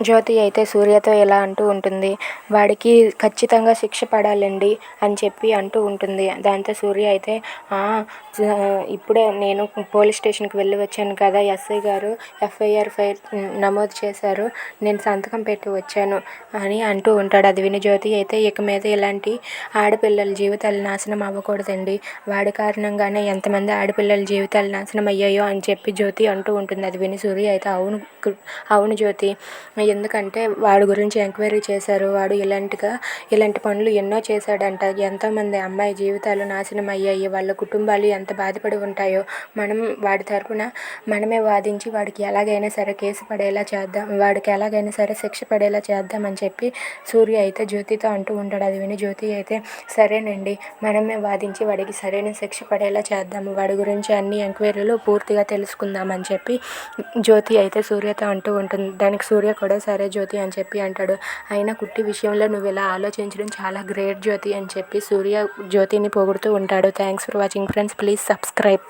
జ్యోతి అయితే సూర్యతో ఇలా అంటూ ఉంటుంది? వాడికి ఖచ్చితంగా శిక్ష పడాలండి అని చెప్పి అంటూ ఉంటుంది. దాంతో సూర్య అయితే ఇప్పుడే నేను పోలీస్ స్టేషన్కి వెళ్ళి వచ్చాను కదా ఎస్ఐ గారు ఎఫ్ఐఆర్ ఫైల్ నమోదు చేశారు నేను సంతకం పెట్టి వచ్చాను అని అంటూ ఉంటాడు. అది విని జ్యోతి అయితే ఇక మీద ఇలాంటి ఆడపిల్లల జీవితాలు నాశనం అవ్వకూడదండి. వాడి కారణంగానే ఎంతమంది ఆడపిల్లల జీవితాలు నాశనం అయ్యాయో అని చెప్పి జ్యోతి అంటూ ఉంటుంది. అది విని సూర్య అయితే అవును అవును జ్యోతి ఎందుకంటే వాడి గురించి ఎంక్వైరీ చేశారు. వాడు ఇలాంటిగా ఇలాంటి పనులు ఎన్నో చేశాడంట. ఎంతోమంది అమ్మాయి జీవితాలు నాశనం అయ్యాయి. వాళ్ళ కుటుంబాలు ఎంత బాధపడి ఉంటాయో మనం వాడి తరపున మనమే వాదించి వాడికి ఎలాగైనా సరే కేసు పడేలా చేద్దాం వాడికి ఎలాగైనా సరే శిక్ష పడేలా చేద్దామని చెప్పి సూర్య అయితే జ్యోతితో అంటూ ఉంటాడు. అది విని జ్యోతి అయితే సరేనండి మనమే వాదించి వాడికి సరైన శిక్ష పడేలా చేద్దాము వాడి గురించి అన్ని ఎంక్వైరీలు పూర్తిగా తెలుసుకుందామని చెప్పి జ్యోతి అయితే సూర్యతో అంటూ ఉంటుంది. దానికి సూర్య కూడా సరే జ్యోతి అని చెప్పి అంటాడు. అయినా కుట్టి విషయంలో నువ్వు ఇలా ఆలోచించడం చాలా గ్రేట్ జ్యోతి అని చెప్పి సూర్య జ్యోతిని పొగుడుతూ ఉంటాడు. Thanks for watching friends please subscribe